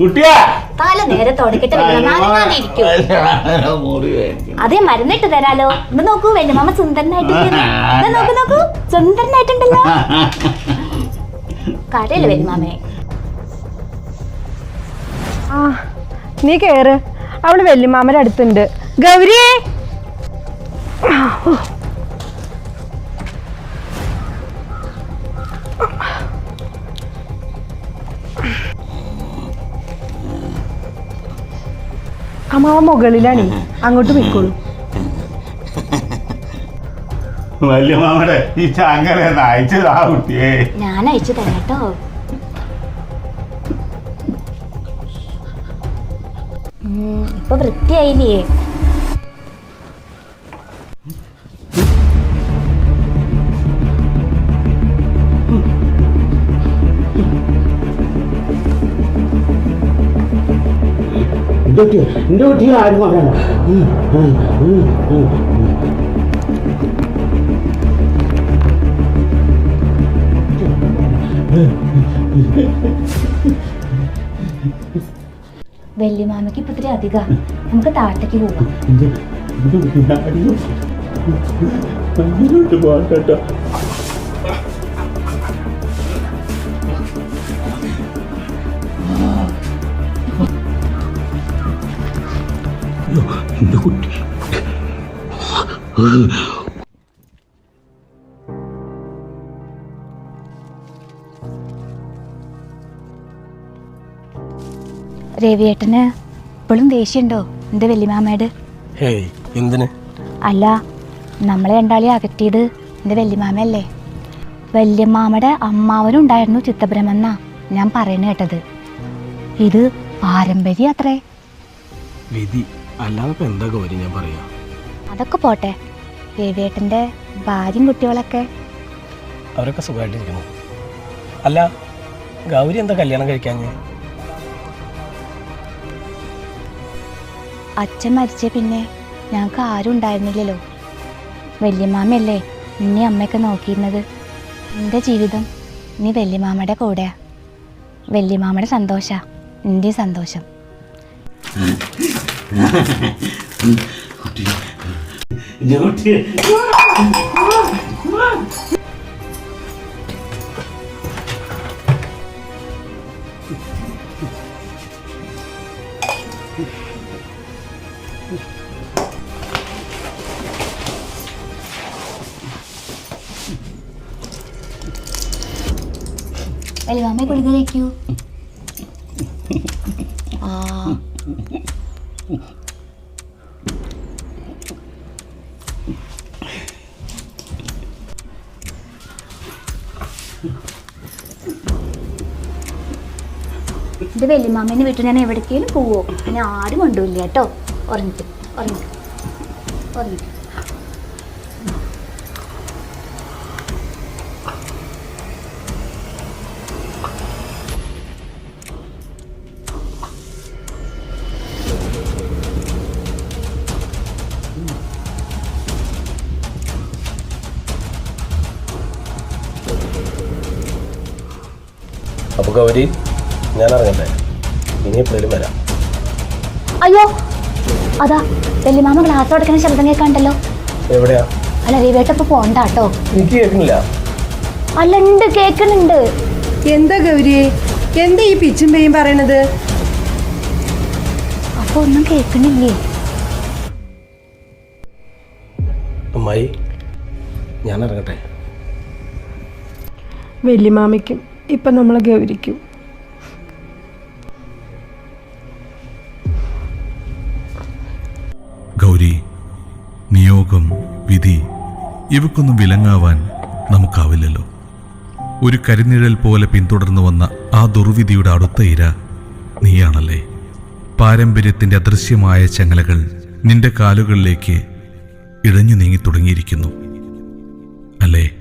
കുട്ടിയാ. തല നേരെ തുടക്കിട്ട് അതേ മരുന്നിട്ട് തരാലോ. ഇത് നോക്കൂ വെല്ലുമാമ സുന്ദരനായിട്ട് നോക്കൂ നോക്കൂ സുന്ദരനായിട്ടുണ്ടല്ലോ. കടയിൽ വരും മാമേ. ആ നീ കേറ്. അവൾ വല്യമാമന്റെ അടുത്തുണ്ട്. ഗൗരിയേ. അമ്മാവ മുകളിലാണ് അങ്ങോട്ട് പോയിക്കോളൂ. വലിയ മാമടെ ഈ ചങ്ങല അയച്ചതാ കുട്ടിയെ. ഞാൻ അയച്ചു തരാം കേട്ടോ. ഉം, ഇപ്പൊ വൃത്തിയായില്ലേ? എന്റെ കുട്ടി എന്റെ കുട്ടിയെ ആരും കൊണ്ടല്ല വല്യമാമയ്ക്ക് ഇപ്പൊ ഇത്തിരി അധിക നമുക്ക് താഴത്തേക്ക് പോവാം എന്റെ കുട്ടിയെ ആരും കുട്ടി രവിയേട്ടന് ഇപ്പോഴും ദേഷ്യമുണ്ടോ? എന്റെ വെല്ലിമാമേട് ഹേയ് എന്തിന്? അല്ല നമ്മളെ രണ്ടാളെ അകറ്റിയത് എന്റെ വല്യമാമയല്ലേ? വല്യമാമയുടെ അമ്മാവനും ഉണ്ടായിരുന്നു ചിത്തഭ്രമെന്നാ ഞാൻ പറയുന്നത് കേട്ടത്. ഇത് പാരമ്പര്യം അത്രേ വിധി. അല്ലാതെ ഇപ്പൊ എന്താ ഗൗരി ഞാൻ പറയാ. അതൊക്കെ പോട്ടെ. രവിയേട്ടന്റെ ഭാര്യയും കുട്ടികളൊക്കെ. അവരൊക്കെ സുഖമായിട്ടിരിക്കുന്നു. അല്ല ഗൗരി എന്താ കല്യാണം കഴിക്കാഞ്ഞ്? അച്ഛൻ മരിച്ച പിന്നെ ഞങ്ങൾക്ക് ആരും ഉണ്ടായിരുന്നില്ലല്ലോ. വല്യമാമയല്ലേ ഇനി അമ്മയൊക്കെ നോക്കിയിരുന്നത്. എന്റെ ജീവിതം ഇനി വല്യമാമയുടെ കൂടെയാ. വല്യമാമയുടെ സന്തോഷ എന്റെ സന്തോഷം. കുട്ടി വല്യമാമയെ ഗുളിക കഴിക്കൂ. ആ. ഇത് വല്യമാമേനെ വിട്ട് ഞാൻ എവിടേക്കേലും പോവോ? ഞാൻ ആരും കൊണ്ടുപോയില്ല കേട്ടോ. ഉറങ്ങിക്കും ഉറങ്ങിക്കും ഉറങ്ങിക്കും. അപ്പൊ ഗൗരി ഞാൻ ഇറങ്ങട്ടെ. ഇനി എപ്പോഴും വരാം. അയ്യോ അതാ വെല്ലിമാമ ഗ്ലാസ് അടക്കുന്ന ശബ്ദം കേൾക്കാണ്ടല്ലോ. എവിടെയാ? അല്ല രവിയേട്ട പോണ്ട കേട്ടോ. എനിക്ക് കേൾക്കുന്നില്ല. അല്ലണ്ട് കേൾക്കുന്നുണ്ട്. എന്താ ഗൗരി? എന്താ ഈ പിച്ചും പെയ്യും പറയണത്? അപ്പൊ ഒന്നും കേൾക്കണില്ലേ അമ്മായി ഞാൻ ഇറങ്ങട്ടെ. വല്യമാമയ്ക്കും ഇപ്പൊ നമ്മൾ ഗൗരിക്കും. ഗൗരി നിയോഗം വിധി ഇവക്കൊന്നും വിലങ്ങാവാൻ നമുക്കാവില്ലല്ലോ. ഒരു കരിനിഴൽ പോലെ പിന്തുടർന്നു വന്ന ആ ദുർവിധിയുടെ അടുത്ത ഇര നീയാണല്ലേ. പാരമ്പര്യത്തിന്റെ അദൃശ്യമായ ചങ്ങലകൾ നിന്റെ കാലുകളിലേക്ക് ഇഴഞ്ഞു നീങ്ങി തുടങ്ങിയിരിക്കുന്നു. അല്ലേ?